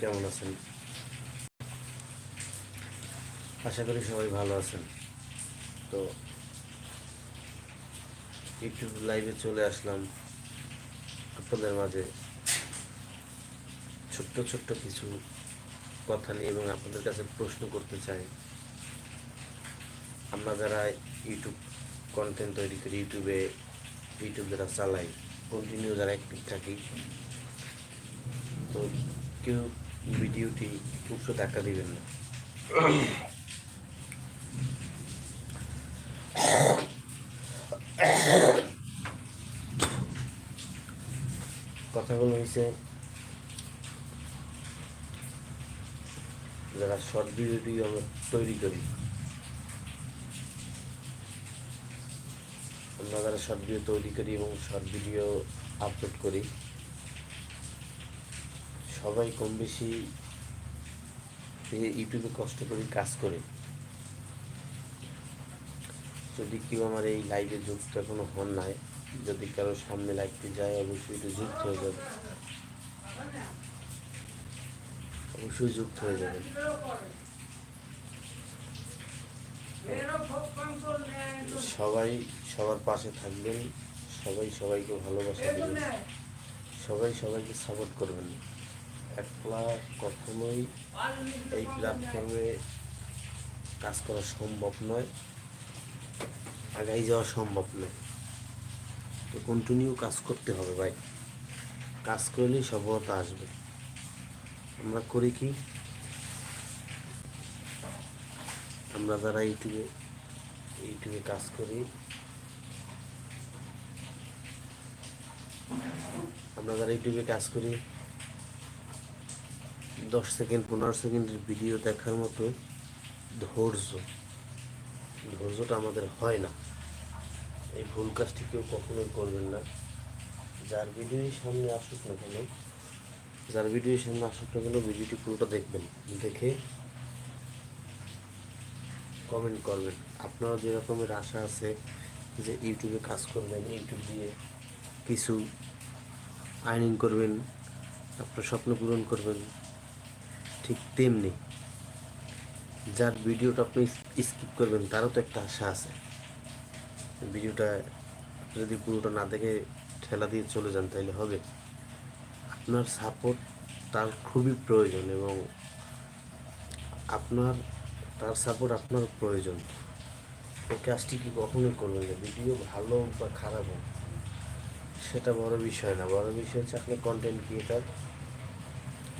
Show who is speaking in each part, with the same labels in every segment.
Speaker 1: কেমন আছেন? আশা করি সবাই ভালো আছেন। তো ইউটিউব লাইভে চলে আসলাম। আপনাদের মাঝে ছোট্ট ছোট্ট কিছু কথা নিয়ে এবং আপনাদের কাছে প্রশ্ন করতে চাই। আমরা যারা ইউটিউব কন্টেন্ট তৈরি করি ইউটিউবে ইউটিউব যারা চালাই কন্টিনিউ যারা অ্যাক্টিভ থাকি, তো কেউ ভিডিওটি উচ্চ টাকা দিবেন না। কথাগুলো হয়েছে, যারা শর্ট ভিডিওটি আমরা তৈরি করি, আমরা যারা শর্ট ভিডিও তৈরি করি এবং শর্ট ভিডিও আপলোড করি সবাই কম বেশি ইউটিউবে কষ্ট করে কাজ করে। যদি কেউ আমার এই লাইভে যুক্ত এখনও হন নাই, যদি কারও সামনে লাইভটি যায়, অবশ্যই একটু যুক্ত হয়ে যাবে অবশ্যই যুক্ত হয়ে যাবে সবাই সবার পাশে থাকবেন, সবাই সবাইকে ভালোবাসা দেবেন, সবাই সবাইকে সাপোর্ট করবেন। একলা কখনোই এই প্ল্যাটফর্মে কাজ করা সম্ভব নয়, আগাই যাওয়া সম্ভব নয়। তো কন্টিনিউ কাজ করতে হবে ভাই। কাজ করলেই সফলতা আসবে। আমরা করি কি? আমরা যারা ইউটিউবে ইউটিউবে কাজ করি, আমরা যারা ইউটিউবে কাজ করি দশ সেকেন্ড, পনেরো সেকেন্ডের ভিডিও দেখার মতো ধৈর্য। ধৈর্যটা আমাদের হয় না। এই ভুল কাজটি কেউ কখনোই করবেন না। যার ভিডিওই সামনে আসুক না কেন, যার ভিডিও সামনে আসুক না কেন ভিডিওটি পুরোটা দেখবেন। দেখে কমেন্ট করবেন। আপনারা যে রকমের আশা আছে যে ইউটিউবে কাজ করবেন, ইউটিউব দিয়ে কিছু আর্নিং করবেন, আপনার স্বপ্ন পূরণ করবেন ঠিক তেমনি। যার ভিডিওটা আপনি স্কিপ করবেন, তারও তো একটা আশা আছে। ভিডিওটা যদি পুরোটা না দেখে ঠেলা দিয়ে চলে যান, তাহলে হবে। আপনার সাপোর্ট তার খুবই প্রয়োজন এবং আপনার, তার সাপোর্ট আপনার প্রয়োজন। এই কাজটি কি কখনোই করবেন না। ভিডিও ভালো বা খারাপ হোক, সেটা বড় বিষয় না। বড় বিষয় হচ্ছে আপনি কন্টেন্ট ক্রিয়েটার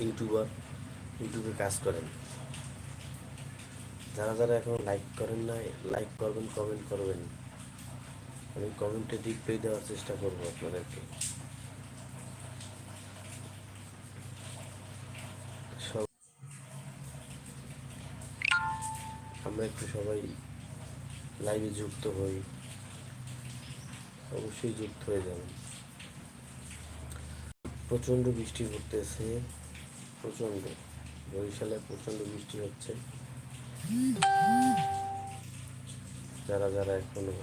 Speaker 1: ইউটিউবার ইউটিউবে কাজ করেন। যারা যারা এখন লাইক করেন না লাইক করবেন কমেন্ট করবেন। আমি কমেন্টে রিপ্লাই দেওয়ার চেষ্টা করব আপনাদেরকে। আমরা একটু সবাই লাইভে যুক্ত হই। অবশ্যই যুক্ত হয়ে যাবেন। প্রচণ্ড বৃষ্টি পড়তেছে। প্রচণ্ড। বরিশালে প্রচণ্ড বৃষ্টি হচ্ছে। যারা যারা এখনও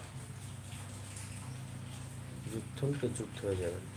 Speaker 1: যুদ্ধকে যুদ্ধ হয়ে যাবেন।